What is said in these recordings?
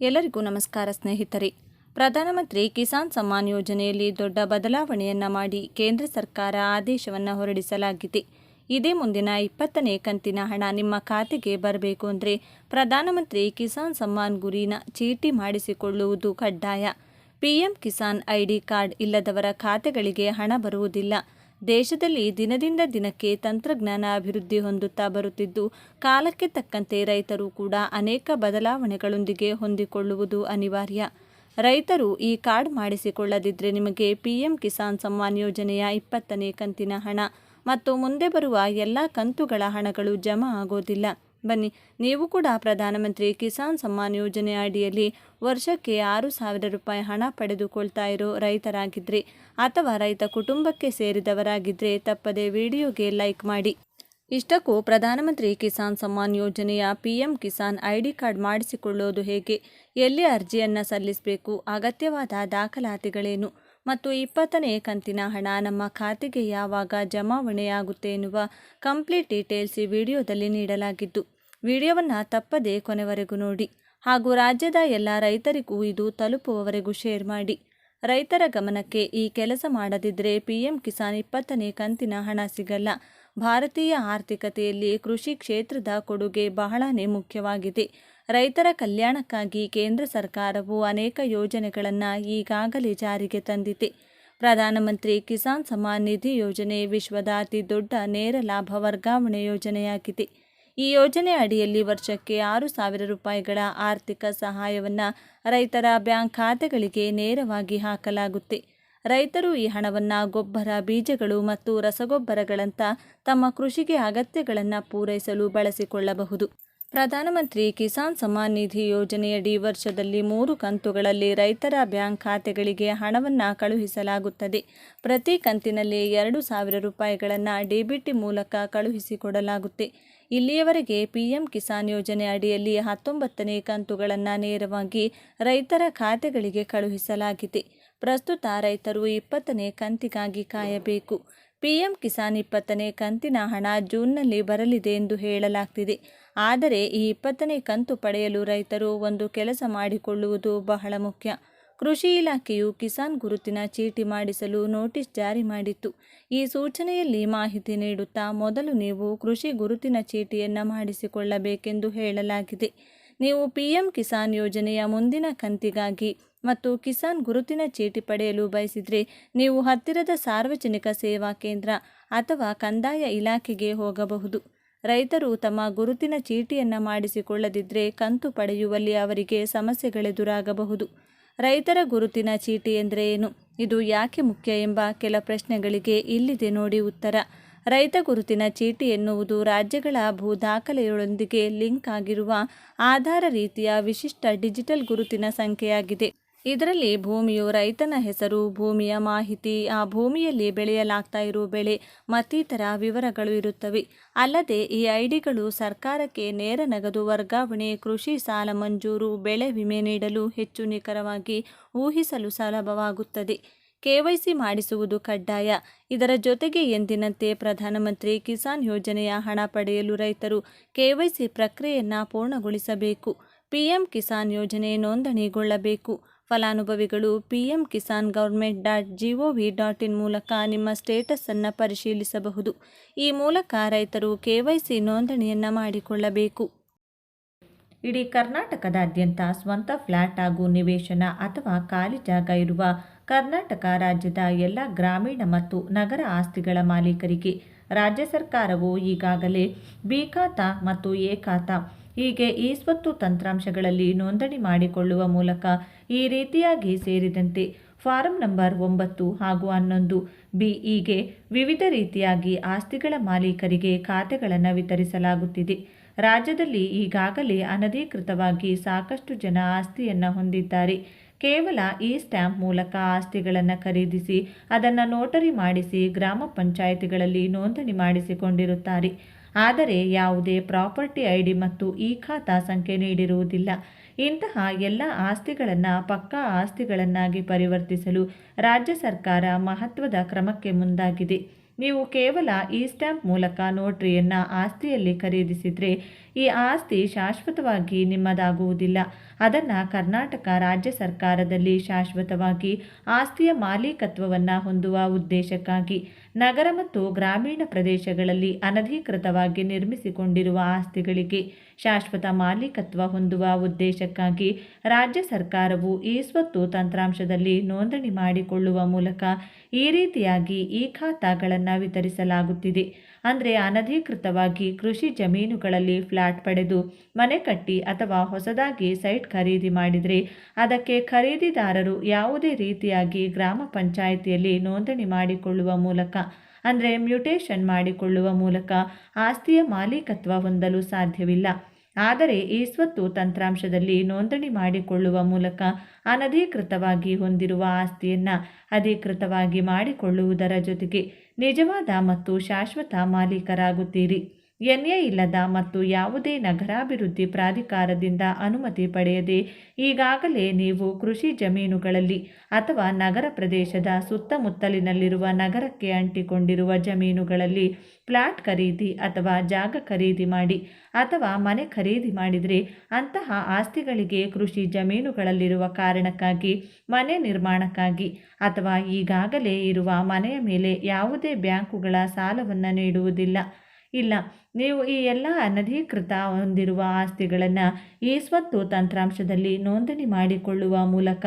ಎಲ್ಲರಿಗೂ ನಮಸ್ಕಾರ ಸ್ನೇಹಿತರೆ. ಪ್ರಧಾನಮಂತ್ರಿ ಕಿಸಾನ್ ಸಮ್ಮಾನ್ ಯೋಜನೆಯಲ್ಲಿ ದೊಡ್ಡ ಬದಲಾವಣೆಯನ್ನ ಮಾಡಿ ಕೇಂದ್ರ ಸರ್ಕಾರ ಆದೇಶವನ್ನು ಹೊರಡಿಸಲಾಗಿದೆ. ಇದೇ ಮುಂದಿನ ಇಪ್ಪತ್ತನೇ ಕಂತಿನ ಹಣ ನಿಮ್ಮ ಖಾತೆಗೆ ಬರಬೇಕು ಅಂದರೆ ಪ್ರಧಾನಮಂತ್ರಿ ಕಿಸಾನ್ ಸಮ್ಮಾನ್ ಗುರಿನ ಚೀಟಿ ಮಾಡಿಸಿಕೊಳ್ಳುವುದು ಕಡ್ಡಾಯ. ಪಿಎಂ ಕಿಸಾನ್ ಐಡಿ ಕಾರ್ಡ್ ಇಲ್ಲದವರ ಖಾತೆಗಳಿಗೆ ಹಣ ಬರುವುದಿಲ್ಲ. ದೇಶದಲ್ಲಿ ದಿನದಿಂದ ದಿನಕ್ಕೆ ತಂತ್ರಜ್ಞಾನ ಅಭಿವೃದ್ಧಿ ಹೊಂದುತ್ತಾ ಬರುತ್ತಿದ್ದು, ಕಾಲಕ್ಕೆ ತಕ್ಕಂತೆ ರೈತರು ಕೂಡ ಅನೇಕ ಬದಲಾವಣೆಗಳೊಂದಿಗೆ ಹೊಂದಿಕೊಳ್ಳುವುದು ಅನಿವಾರ್ಯ. ರೈತರು ಈ ಕಾರ್ಡ್ ಮಾಡಿಸಿಕೊಳ್ಳದಿದ್ದರೆ ನಿಮಗೆ ಪಿಎಂ ಕಿಸಾನ್ ಸಮ್ಮಾನ್ ಯೋಜನೆಯ ಇಪ್ಪತ್ತನೇ ಕಂತಿನ ಹಣ ಮತ್ತು ಮುಂದೆ ಬರುವ ಎಲ್ಲ ಕಂತುಗಳ ಹಣಗಳು ಜಮಾ ಆಗೋದಿಲ್ಲ. ಬನ್ನಿ, ನೀವು ಕೂಡ ಪ್ರಧಾನಮಂತ್ರಿ ಕಿಸಾನ್ ಸಮ್ಮಾನ್ ಯೋಜನೆ ಅಡಿಯಲ್ಲಿ ವರ್ಷಕ್ಕೆ ಆರು ಸಾವಿರ ರೂಪಾಯಿ ಹಣ ಪಡೆದುಕೊಳ್ತಾ ಇರೋ ರೈತರಾಗಿದ್ದರೆ ಅಥವಾ ರೈತ ಕುಟುಂಬಕ್ಕೆ ಸೇರಿದವರಾಗಿದ್ದರೆ ತಪ್ಪದೆ ವಿಡಿಯೋಗೆ ಲೈಕ್ ಮಾಡಿ. ಇಷ್ಟಕ್ಕೂ ಪ್ರಧಾನಮಂತ್ರಿ ಕಿಸಾನ್ ಸಮ್ಮಾನ್ ಯೋಜನೆಯ P M Kisan I D card ಮಾಡಿಸಿಕೊಳ್ಳೋದು ಹೇಗೆ? ಎಲ್ಲಿ ಅರ್ಜಿಯನ್ನು ಸಲ್ಲಿಸಬೇಕು? ಅಗತ್ಯವಾದ ದಾಖಲಾತಿಗಳೇನು? ಮತ್ತು ಇಪ್ಪತ್ತನೇ ಕಂತಿನ ಹಣ ನಮ್ಮ ಖಾತೆಗೆ ಯಾವಾಗ ಜಮಾವಣೆಯಾಗುತ್ತೆ ಎನ್ನುವ ಕಂಪ್ಲೀಟ್ ಡೀಟೇಲ್ಸ್ ಈ ವಿಡಿಯೋದಲ್ಲಿ ನೀಡಲಾಗಿದ್ದು. ವಿಡಿಯೋವನ್ನು ತಪ್ಪದೆ ಕೊನೆವರೆಗೂ ನೋಡಿ ಹಾಗೂ ರಾಜ್ಯದ ಎಲ್ಲ ರೈತರಿಗೂ ಇದು ತಲುಪುವವರೆಗೂ ಶೇರ್ ಮಾಡಿ. ರೈತರ ಗಮನಕ್ಕೆ ಈ ಕೆಲಸ ಮಾಡದಿದ್ದರೆ ಪಿಎಂ ಕಿಸಾನ್ ಇಪ್ಪತ್ತನೇ ಕಂತಿನ ಹಣ ಸಿಗಲ್ಲ. ಭಾರತೀಯ ಆರ್ಥಿಕತೆಯಲ್ಲಿ ಕೃಷಿ ಕ್ಷೇತ್ರದ ಕೊಡುಗೆ ಬಹಳನೇ ಮುಖ್ಯವಾಗಿದೆ. ರೈತರ ಕಲ್ಯಾಣಕ್ಕಾಗಿ ಕೇಂದ್ರ ಸರ್ಕಾರವು ಅನೇಕ ಯೋಜನೆಗಳನ್ನು ಈಗಾಗಲೇ ಜಾರಿಗೆ ತಂದಿದೆ. ಪ್ರಧಾನಮಂತ್ರಿ ಕಿಸಾನ್ ಸಮ್ಮಾನ್ ನಿಧಿ ಯೋಜನೆ ವಿಶ್ವದ ಅತಿ ದೊಡ್ಡ ನೇರ ಲಾಭ ವರ್ಗಾವಣೆ ಯೋಜನೆಯಾಗಿದೆ. ಈ ಯೋಜನೆ ಅಡಿಯಲ್ಲಿ ವರ್ಷಕ್ಕೆ ಆರು ಸಾವಿರ ರೂಪಾಯಿಗಳ ಆರ್ಥಿಕ ಸಹಾಯವನ್ನು ರೈತರ ಬ್ಯಾಂಕ್ ಖಾತೆಗಳಿಗೆ ನೇರವಾಗಿ ಹಾಕಲಾಗುತ್ತೆ. ರೈತರು ಈ ಹಣವನ್ನು ಗೊಬ್ಬರ, ಬೀಜಗಳು ಮತ್ತು ರಸಗೊಬ್ಬರಗಳಂಥ ತಮ್ಮ ಕೃಷಿಗೆ ಅಗತ್ಯಗಳನ್ನು ಪೂರೈಸಲು ಬಳಸಿಕೊಳ್ಳಬಹುದು. ಪ್ರಧಾನಮಂತ್ರಿ ಕಿಸಾನ್ ಸಮ್ಮಾನ್ ನಿಧಿ ಯೋಜನೆಯಡಿ ವರ್ಷದಲ್ಲಿ ಮೂರು ಕಂತುಗಳಲ್ಲಿ ರೈತರ ಬ್ಯಾಂಕ್ ಖಾತೆಗಳಿಗೆ ಹಣವನ್ನು ಕಳುಹಿಸಲಾಗುತ್ತದೆ. ಪ್ರತಿ ಕಂತಿನಲ್ಲಿ ಎರಡು ಸಾವಿರ ರೂಪಾಯಿಗಳನ್ನು ಡಿಬಿಟಿ ಮೂಲಕ ಕಳುಹಿಸಿಕೊಡಲಾಗುತ್ತೆ. ಇಲ್ಲಿಯವರೆಗೆ ಪಿಎಂ ಕಿಸಾನ್ ಯೋಜನೆ ಅಡಿಯಲ್ಲಿ ಹತ್ತೊಂಬತ್ತನೇ ಕಂತುಗಳನ್ನು ನೇರವಾಗಿ ರೈತರ ಖಾತೆಗಳಿಗೆ ಕಳುಹಿಸಲಾಗಿದೆ. ಪ್ರಸ್ತುತ ರೈತರು ಇಪ್ಪತ್ತನೇ ಕಂತಿಗಾಗಿ ಕಾಯಬೇಕು. ಪಿಎಂ ಕಿಸಾನ್ ಇಪ್ಪತ್ತನೇ ಕಂತಿನ ಹಣ ಜೂನ್ನಲ್ಲಿ ಬರಲಿದೆ ಎಂದು ಹೇಳಲಾಗ್ತಿದೆ. ಆದರೆ ಈ ಇಪ್ಪತ್ತನೇ ಕಂತು ಪಡೆಯಲು ರೈತರು ಒಂದು ಕೆಲಸ ಮಾಡಿಕೊಳ್ಳುವುದು ಬಹಳ ಮುಖ್ಯ. ಕೃಷಿ ಇಲಾಖೆಯು ಕಿಸಾನ್ ಗುರುತಿನ ಚೀಟಿ ಮಾಡಿಸಲು ನೋಟಿಸ್ ಜಾರಿ ಮಾಡಿತ್ತು. ಈ ಸೂಚನೆಯಲ್ಲಿ ಮಾಹಿತಿ ನೀಡುತ್ತಾ ಮೊದಲು ನೀವು ಕೃಷಿ ಗುರುತಿನ ಚೀಟಿಯನ್ನು ಮಾಡಿಸಿಕೊಳ್ಳಬೇಕೆಂದು ಹೇಳಲಾಗಿದೆ. ನೀವು ಪಿಎಂ ಕಿಸಾನ್ ಯೋಜನೆಯ ಮುಂದಿನ ಕಂತಿಗಾಗಿ ಮತ್ತು ಕಿಸಾನ್ ಗುರುತಿನ ಚೀಟಿ ಪಡೆಯಲು ಬಯಸಿದರೆ ನೀವು ಹತ್ತಿರದ ಸಾರ್ವಜನಿಕ ಸೇವಾ ಕೇಂದ್ರ ಅಥವಾ ಕಂದಾಯ ಇಲಾಖೆಗೆ ಹೋಗಬಹುದು. ರೈತರು ತಮ್ಮ ಗುರುತಿನ ಚೀಟಿಯನ್ನು ಮಾಡಿಸಿಕೊಳ್ಳದಿದ್ದರೆ ಕಂತು ಪಡೆಯುವಲ್ಲಿ ಅವರಿಗೆ ಸಮಸ್ಯೆಗಳೆದುರಾಗಬಹುದು. ರೈತರ ಗುರುತಿನ ಚೀಟಿ ಎಂದರೆ ಏನು? ಇದು ಯಾಕೆ ಮುಖ್ಯ ಎಂಬ ಕೆಲ ಪ್ರಶ್ನೆಗಳಿಗೆ ಇಲ್ಲಿದೆ ನೋಡಿ ಉತ್ತರ. ರೈತ ಗುರುತಿನ ಚೀಟಿ ಎನ್ನುವುದು ರಾಜ್ಯಗಳ ಭೂ ದಾಖಲೆಯೊಂದಿಗೆ ಲಿಂಕ್ ಆಗಿರುವ ಆಧಾರ ರೀತಿಯ ವಿಶಿಷ್ಟ ಡಿಜಿಟಲ್ ಗುರುತಿನ ಸಂಖ್ಯೆಯಾಗಿದೆ. ಇದರಲ್ಲಿ ಭೂಮಿಯು ರೈತನ ಹೆಸರು, ಭೂಮಿಯ ಮಾಹಿತಿ, ಆ ಭೂಮಿಯಲ್ಲಿ ಬೆಳೆಯಲಾಗ್ತಾ ಇರುವ ಬೆಳೆ ಮತ್ತಿತರ ವಿವರಗಳು ಇರುತ್ತವೆ. ಅಲ್ಲದೆ ಈ ಐಡಿಗಳು ಸರ್ಕಾರಕ್ಕೆ ನೇರ ನಗದು ವರ್ಗಾವಣೆ, ಕೃಷಿ ಸಾಲ ಮಂಜೂರು, ಬೆಳೆ ವಿಮೆ ನೀಡಲು ಹೆಚ್ಚು ನಿಖರವಾಗಿ ಊಹಿಸಲು ಸುಲಭವಾಗುತ್ತದೆ. ಕೆವೈಸಿ ಮಾಡಿಸುವುದು ಕಡ್ಡಾಯ. ಇದರ ಜೊತೆಗೆ ಎಂದಿನಂತೆ ಪ್ರಧಾನಮಂತ್ರಿ ಕಿಸಾನ್ ಯೋಜನೆಯ ಹಣ ಪಡೆಯಲು ರೈತರು ಕೆವೈಸಿ ಪ್ರಕ್ರಿಯೆಯನ್ನು ಪೂರ್ಣಗೊಳಿಸಬೇಕು. ಪಿಎಂ ಕಿಸಾನ್ ಯೋಜನೆ ನೋಂದಣಿಗೊಳ್ಳಬೇಕು. ಫಲಾನುಭವಿಗಳು PM Kisan government dot gov dot in ಮೂಲಕ ನಿಮ್ಮ ಸ್ಟೇಟಸನ್ನು ಪರಿಶೀಲಿಸಬಹುದು. ಈ ಮೂಲಕ ರೈತರು ಕೆವೈಸಿ ನೋಂದಣಿಯನ್ನು ಮಾಡಿಕೊಳ್ಳಬೇಕು. ಇಡೀ ಕರ್ನಾಟಕದಾದ್ಯಂತ ಸ್ವಂತ ಫ್ಲ್ಯಾಟ್ ಹಾಗೂ ನಿವೇಶನ ಅಥವಾ ಖಾಲಿ ಜಾಗ ಇರುವ ಕರ್ನಾಟಕ ರಾಜ್ಯದ ಎಲ್ಲ ಗ್ರಾಮೀಣ ಮತ್ತು ನಗರ ಆಸ್ತಿಗಳ ಮಾಲೀಕರಿಗೆ ರಾಜ್ಯ ಸರ್ಕಾರವು ಈಗಾಗಲೇ ಬಿ ಖಾತಾ ಮತ್ತು ಎ ಹೀಗೆ ಈ ಸ್ವತ್ತು ತಂತ್ರಾಂಶಗಳಲ್ಲಿ ನೋಂದಣಿ ಮಾಡಿಕೊಳ್ಳುವ ಮೂಲಕ ಈ ರೀತಿಯಾಗಿ ಸೇರಿದಂತೆ ಫಾರಂ ನಂಬರ್ ಒಂಬತ್ತು ಹಾಗೂ ಹನ್ನೊಂದು ಬಿಇಗೆ ವಿವಿಧ ರೀತಿಯಾಗಿ ಆಸ್ತಿಗಳ ಮಾಲೀಕರಿಗೆ ಖಾತೆಗಳನ್ನು ವಿತರಿಸಲಾಗುತ್ತಿದೆ. ರಾಜ್ಯದಲ್ಲಿ ಈಗಾಗಲೇ ಅನಧಿಕೃತವಾಗಿ ಸಾಕಷ್ಟು ಜನ ಆಸ್ತಿಯನ್ನು ಹೊಂದಿದ್ದಾರೆ. ಕೇವಲ ಈ ಸ್ಟ್ಯಾಂಪ್ ಮೂಲಕ ಆಸ್ತಿಗಳನ್ನು ಖರೀದಿಸಿ ಅದನ್ನು ನೋಟರಿ ಮಾಡಿಸಿ ಗ್ರಾಮ ಪಂಚಾಯಿತಿಗಳಲ್ಲಿ ನೋಂದಣಿ ಮಾಡಿಸಿಕೊಂಡಿರುತ್ತಾರೆ. ಆದರೆ ಯಾವುದೇ ಪ್ರಾಪರ್ಟಿ ಐಡಿ ಮತ್ತು ಈ ಖಾತಾ ಸಂಖ್ಯೆ ನೀಡಿರುವುದಿಲ್ಲ. ಇಂತಹ ಎಲ್ಲ ಆಸ್ತಿಗಳನ್ನು ಪಕ್ಕಾ ಆಸ್ತಿಗಳನ್ನಾಗಿ ಪರಿವರ್ತಿಸಲು ರಾಜ್ಯ ಸರ್ಕಾರ ಮಹತ್ವದ ಕ್ರಮಕ್ಕೆ ಮುಂದಾಗಿದೆ. ನೀವು ಕೇವಲ ಈ ಸ್ಟ್ಯಾಂಪ್ ಮೂಲಕ ನೋಟ್ರಿಯನ್ನು ಆಸ್ತಿಯಲ್ಲಿ ಖರೀದಿಸಿದರೆ ಈ ಆಸ್ತಿ ಶಾಶ್ವತವಾಗಿ ನಿಮ್ಮದಾಗುವುದಿಲ್ಲ. ಅದನ್ನು ಕರ್ನಾಟಕ ರಾಜ್ಯ ಸರ್ಕಾರದಲ್ಲಿ ಶಾಶ್ವತವಾಗಿ ಆಸ್ತಿಯ ಮಾಲೀಕತ್ವವನ್ನು ಹೊಂದುವ ಉದ್ದೇಶಕ್ಕಾಗಿ. ನಗರ ಮತ್ತು ಗ್ರಾಮೀಣ ಪ್ರದೇಶಗಳಲ್ಲಿ ಅನಧಿಕೃತವಾಗಿ ನಿರ್ಮಿಸಿಕೊಂಡಿರುವ ಆಸ್ತಿಗಳಿಗೆ ಶಾಶ್ವತ ಮಾಲೀಕತ್ವ ಹೊಂದುವ ಉದ್ದೇಶಕ್ಕಾಗಿ ರಾಜ್ಯ ಸರ್ಕಾರವು ಈ ಸ್ವತ್ತು ತಂತ್ರಾಂಶದಲ್ಲಿ ನೋಂದಣಿ ಮಾಡಿಕೊಳ್ಳುವ ಮೂಲಕ ಈ ರೀತಿಯಾಗಿ ಈ ಖಾತಾಗಳನ್ನು ವಿತರಿಸಲಾಗುತ್ತಿದೆ. ಅಂದರೆ ಅನಧಿಕೃತವಾಗಿ ಕೃಷಿ ಜಮೀನುಗಳಲ್ಲಿ ಫ್ಲ್ಯಾಟ್ ಪಡೆದು ಮನೆ ಕಟ್ಟಿ ಅಥವಾ ಹೊಸದಾಗಿ ಸೈಟ್ ಖರೀದಿ ಮಾಡಿದರೆ ಅದಕ್ಕೆ ಖರೀದಿದಾರರು ಯಾವುದೇ ರೀತಿಯಾಗಿ ಗ್ರಾಮ ಪಂಚಾಯಿತಿಯಲ್ಲಿ ನೋಂದಣಿ ಮಾಡಿಕೊಳ್ಳುವ ಮೂಲಕ, ಅಂದರೆ ಮ್ಯೂಟೇಷನ್ ಮಾಡಿಕೊಳ್ಳುವ ಮೂಲಕ ಆಸ್ತಿಯ ಮಾಲೀಕತ್ವ ಹೊಂದಲು ಸಾಧ್ಯವಿಲ್ಲ. ಆದರೆ ಈ ಸ್ವತ್ತು ತಂತ್ರಾಂಶದಲ್ಲಿ ನೋಂದಣಿ ಮಾಡಿಕೊಳ್ಳುವ ಮೂಲಕ ಅನಧಿಕೃತವಾಗಿ ಹೊಂದಿರುವ ಆಸ್ತಿಯನ್ನು ಅಧಿಕೃತವಾಗಿ ಮಾಡಿಕೊಳ್ಳುವುದರ ಜೊತೆಗೆ ನಿಜವಾದ ಮತ್ತು ಶಾಶ್ವತ ಮಾಲೀಕರಾಗುತ್ತೀರಿ. ಎನ್ಎ ಇಲ್ಲದ ಮತ್ತು ಯಾವುದೇ ನಗರಾಭಿವೃದ್ಧಿ ಪ್ರಾಧಿಕಾರದಿಂದ ಅನುಮತಿ ಪಡೆಯದೆ ಈಗಾಗಲೇ ನೀವು ಕೃಷಿ ಜಮೀನುಗಳಲ್ಲಿ ಅಥವಾ ನಗರ ಪ್ರದೇಶದ ಸುತ್ತಮುತ್ತಲಿನಲ್ಲಿರುವ ನಗರಕ್ಕೆ ಅಂಟಿಕೊಂಡಿರುವ ಜಮೀನುಗಳಲ್ಲಿ ಫ್ಲಾಟ್ ಖರೀದಿ ಅಥವಾ ಜಾಗ ಖರೀದಿ ಮಾಡಿ ಅಥವಾ ಮನೆ ಖರೀದಿ ಮಾಡಿದರೆ ಅಂತಹ ಆಸ್ತಿಗಳಿಗೆ ಕೃಷಿ ಜಮೀನುಗಳಲ್ಲಿರುವ ಕಾರಣಕ್ಕಾಗಿ, ಮನೆ ನಿರ್ಮಾಣಕ್ಕಾಗಿ ಅಥವಾ ಈಗಾಗಲೇ ಇರುವ ಮನೆಯ ಮೇಲೆ ಯಾವುದೇ ಬ್ಯಾಂಕುಗಳ ಸಾಲವನ್ನು ನೀಡುವುದಿಲ್ಲ. ಇಲ್ಲ. ನೀವು ಈ ಎಲ್ಲ ಅನಧಿಕೃತ ಹೊಂದಿರುವ ಆಸ್ತಿಗಳನ್ನು ಈ ಸ್ವತ್ತು ತಂತ್ರಾಂಶದಲ್ಲಿ ನೋಂದಣಿ ಮಾಡಿಕೊಳ್ಳುವ ಮೂಲಕ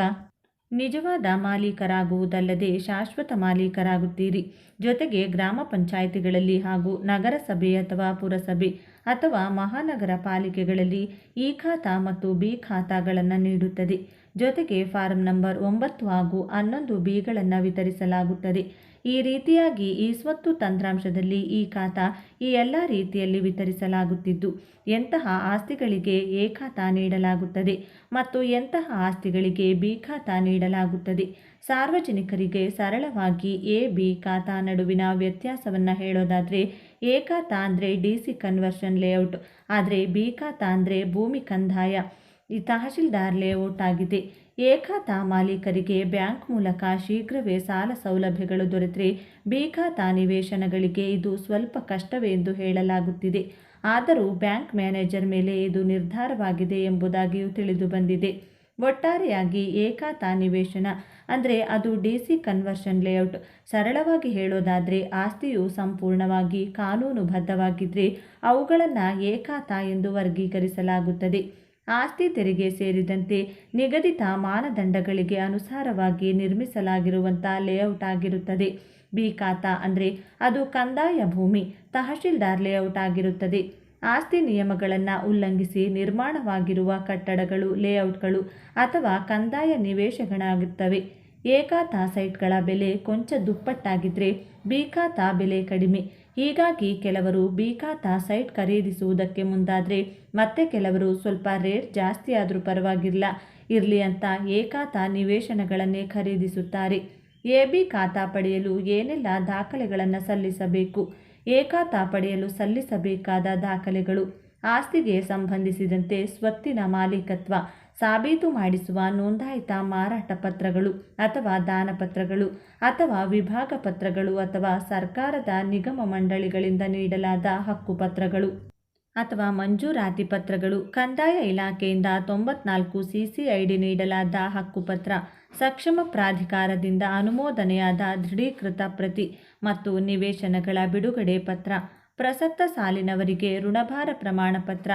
ನಿಜವಾದ ಮಾಲೀಕರಾಗುವುದಲ್ಲದೆ ಶಾಶ್ವತ ಮಾಲೀಕರಾಗುತ್ತೀರಿ. ಜೊತೆಗೆ ಗ್ರಾಮ ಪಂಚಾಯಿತಿಗಳಲ್ಲಿ ಹಾಗೂ ನಗರಸಭೆ ಅಥವಾ ಪುರಸಭೆ ಅಥವಾ ಮಹಾನಗರ ಪಾಲಿಕೆಗಳಲ್ಲಿ ಈ ಖಾತಾ ಮತ್ತು ಬಿ ಖಾತಾಗಳನ್ನು ನೀಡುತ್ತದೆ. ಜೊತೆಗೆ ಫಾರ್ಮ್ ನಂಬರ್ ಒಂಬತ್ತು ಹಾಗೂ ಹನ್ನೊಂದು ಬಿಗಳನ್ನು ವಿತರಿಸಲಾಗುತ್ತದೆ. ಈ ರೀತಿಯಾಗಿ ಈ ಸ್ವತ್ತು ತಂತ್ರಾಂಶದಲ್ಲಿ ಈ ಖಾತಾ ಈ ಎಲ್ಲ ರೀತಿಯಲ್ಲಿ ವಿತರಿಸಲಾಗುತ್ತಿದ್ದು, ಎಂತಹ ಆಸ್ತಿಗಳಿಗೆ ಎ ಖಾತಾ ನೀಡಲಾಗುತ್ತದೆ ಮತ್ತು ಎಂತಹ ಆಸ್ತಿಗಳಿಗೆ ಬಿ ಖಾತ ನೀಡಲಾಗುತ್ತದೆ. ಸಾರ್ವಜನಿಕರಿಗೆ ಸರಳವಾಗಿ ಎ, ಬಿ ಖಾತಾ ನಡುವಿನ ವ್ಯತ್ಯಾಸವನ್ನು ಹೇಳೋದಾದರೆ, ಎ ಖಾತಾ ಅಂದರೆ ಡಿ ಸಿ ಕನ್ವರ್ಷನ್ ಲೇಔಟ್, ಆದರೆ ಬಿ ಖಾತಾ ಅಂದರೆ ಭೂಮಿ ಕಂದಾಯ, ಈ ತಹಶೀಲ್ದಾರ್ ಲೇಔಟ್ ಆಗಿದೆ. ಏಖಾತಾ ಮಾಲೀಕರಿಗೆ ಬ್ಯಾಂಕ್ ಮೂಲಕ ಶೀಘ್ರವೇ ಸಾಲ ಸೌಲಭ್ಯಗಳು ದೊರೆತರೆ ಬಿ ನಿವೇಶನಗಳಿಗೆ ಇದು ಸ್ವಲ್ಪ ಕಷ್ಟವೇ ಎಂದು ಹೇಳಲಾಗುತ್ತಿದೆ. ಆದರೂ ಬ್ಯಾಂಕ್ ಮ್ಯಾನೇಜರ್ ಮೇಲೆ ಇದು ನಿರ್ಧಾರವಾಗಿದೆ ಎಂಬುದಾಗಿಯೂ ತಿಳಿದು ಬಂದಿದೆ. ಒಟ್ಟಾರೆಯಾಗಿ ಏಕಾತಾ ನಿವೇಶನ ಅಂದರೆ ಅದು ಡಿ ಸಿ ಕನ್ವರ್ಷನ್ ಲೇಔಟ್. ಸರಳವಾಗಿ ಹೇಳೋದಾದರೆ ಆಸ್ತಿಯು ಸಂಪೂರ್ಣವಾಗಿ ಕಾನೂನುಬದ್ಧವಾಗಿದ್ದರೆ ಅವುಗಳನ್ನು ಏಕಾತ ಎಂದು ವರ್ಗೀಕರಿಸಲಾಗುತ್ತದೆ. ಆಸ್ತಿ ತೆರಿಗೆ ಸೇರಿದಂತೆ ನಿಗದಿತ ಮಾನದಂಡಗಳಿಗೆ ಅನುಸಾರವಾಗಿ ನಿರ್ಮಿಸಲಾಗಿರುವಂಥ ಲೇಔಟ್ ಆಗಿರುತ್ತದೆ. ಬಿ ಅಂದರೆ ಅದು ಕಂದಾಯ ಭೂಮಿ, ತಹಶೀಲ್ದಾರ್ ಲೇಔಟ್ ಆಗಿರುತ್ತದೆ. ಆಸ್ತಿ ನಿಯಮಗಳನ್ನು ಉಲ್ಲಂಘಿಸಿ ನಿರ್ಮಾಣವಾಗಿರುವ ಕಟ್ಟಡಗಳು, ಲೇಔಟ್ಗಳು ಅಥವಾ ಕಂದಾಯ ನಿವೇಶಗಳಾಗುತ್ತವೆ ಏಕಾತಾ ಸೈಟ್ಗಳ ಬೆಲೆ ಕೊಂಚ ದುಪ್ಪಟ್ಟಾಗಿದ್ದರೆ ಬಿ ಖಾತಾ ಬೆಲೆ ಕಡಿಮೆ. ಹೀಗಾಗಿ ಕೆಲವರು ಬಿ ಖಾತಾ ಸೈಟ್ ಖರೀದಿಸುವುದಕ್ಕೆ ಮುಂದಾದರೆ ಮತ್ತೆ ಕೆಲವರು ಸ್ವಲ್ಪ ರೇಟ್ ಜಾಸ್ತಿ ಆದರೂ ಪರವಾಗಿಲ್ಲ. ಇರಲಿ ಅಂತ ಏಕಾತ ನಿವೇಶನಗಳನ್ನೇ ಖರೀದಿಸುತ್ತಾರೆ. ಎ ಬಿ ಖಾತಾ ಪಡೆಯಲು ಏನೆಲ್ಲ ದಾಖಲೆಗಳನ್ನು ಸಲ್ಲಿಸಬೇಕು? ಏಕಾತ ಪಡೆಯಲು ಸಲ್ಲಿಸಬೇಕಾದ ದಾಖಲೆಗಳು? ಆಸ್ತಿಗೆ ಸಂಬಂಧಿಸಿದಂತೆ ಸ್ವತ್ತಿನ ಮಾಲೀಕತ್ವ ಸಾಬೀತು ಮಾಡಿಸುವ ನೋಂದಾಯಿತ ಮಾರಾಟ ಪತ್ರಗಳು ಅಥವಾ ದಾನಪತ್ರಗಳು ಅಥವಾ ವಿಭಾಗ ಪತ್ರಗಳು ಅಥವಾ ಸರ್ಕಾರದ ನಿಗಮ ಮಂಡಳಿಗಳಿಂದ ನೀಡಲಾದ ಹಕ್ಕುಪತ್ರಗಳು ಅಥವಾ ಮಂಜೂರಾತಿ ಪತ್ರಗಳು ಕಂದಾಯ ಇಲಾಖೆಯಿಂದ ತೊಂಬತ್ನಾಲ್ಕು ಸಿಸಿಐಡಿ ನೀಡಲಾದ ಹಕ್ಕುಪತ್ರ ಸಕ್ಷಮ ಪ್ರಾಧಿಕಾರದಿಂದ ಅನುಮೋದನೆಯಾದ ದೃಢೀಕೃತ ಪ್ರತಿ ಮತ್ತು ನಿವೇಶನಗಳ ಬಿಡುಗಡೆ ಪತ್ರ ಪ್ರಸಕ್ತ ಸಾಲಿನವರಿಗೆ ಋಣಭಾರ ಪ್ರಮಾಣ ಪತ್ರ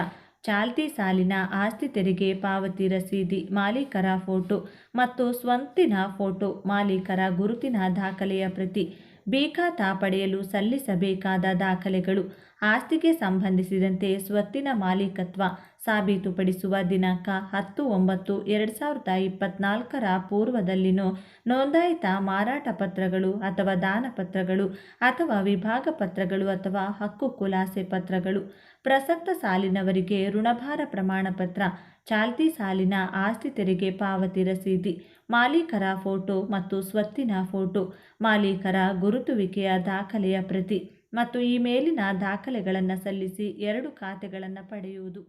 ಚಾಲ್ತಿ ಸಾಲಿನ ಆಸ್ತಿ ತೆರಿಗೆ ಪಾವತಿ ರಸೀದಿ ಮಾಲೀಕರ ಫೋಟೋ ಮತ್ತು ಸ್ವಂತಿನ ಫೋಟೋ ಮಾಲೀಕರ ಗುರುತಿನ ದಾಖಲೆಯ ಪ್ರತಿ ಬೇಕಾತ ಪಡೆಯಲು ಸಲ್ಲಿಸಬೇಕಾದ ದಾಖಲೆಗಳು ಆಸ್ತಿಗೆ ಸಂಬಂಧಿಸಿದಂತೆ ಸ್ವತ್ತಿನ ಮಾಲೀಕತ್ವ ಸಾಬೀತುಪಡಿಸುವ ದಿನಾಂಕ ಹತ್ತು ಒಂಬತ್ತು ಎರಡು ಸಾವಿರದ ಇಪ್ಪತ್ನಾಲ್ಕರ ಪೂರ್ವದಲ್ಲಿನೂ ನೋಂದಾಯಿತ ಮಾರಾಟ ಪತ್ರಗಳು ಅಥವಾ ದಾನಪತ್ರಗಳು ಅಥವಾ ವಿಭಾಗ ಪತ್ರಗಳು ಅಥವಾ ಹಕ್ಕು ಖುಲಾಸೆ ಪತ್ರಗಳು. ಪ್ರಸಕ್ತ ಸಾಲಿನವರಿಗೆ ಋಣಭಾರ ಪ್ರಮಾಣಪತ್ರ ಚಾಲ್ತಿ ಸಾಲಿನ ಆಸ್ತಿ ತೆರಿಗೆ ಪಾವತಿ ರಸೀದಿ, ಮಾಲೀಕರ ಫೋಟೋ ಮತ್ತು ಸ್ವತ್ತಿನ ಫೋಟೋ, ಮಾಲೀಕರ ಗುರುತುವಿಕೆಯ ದಾಖಲೆಯ ಪ್ರತಿ. ಮತ್ತು ಈ ಮೇಲಿನ ದಾಖಲೆಗಳನ್ನು ಸಲ್ಲಿಸಿ ಎರಡು ಖಾತೆಗಳನ್ನು ಪಡೆಯುವುದು.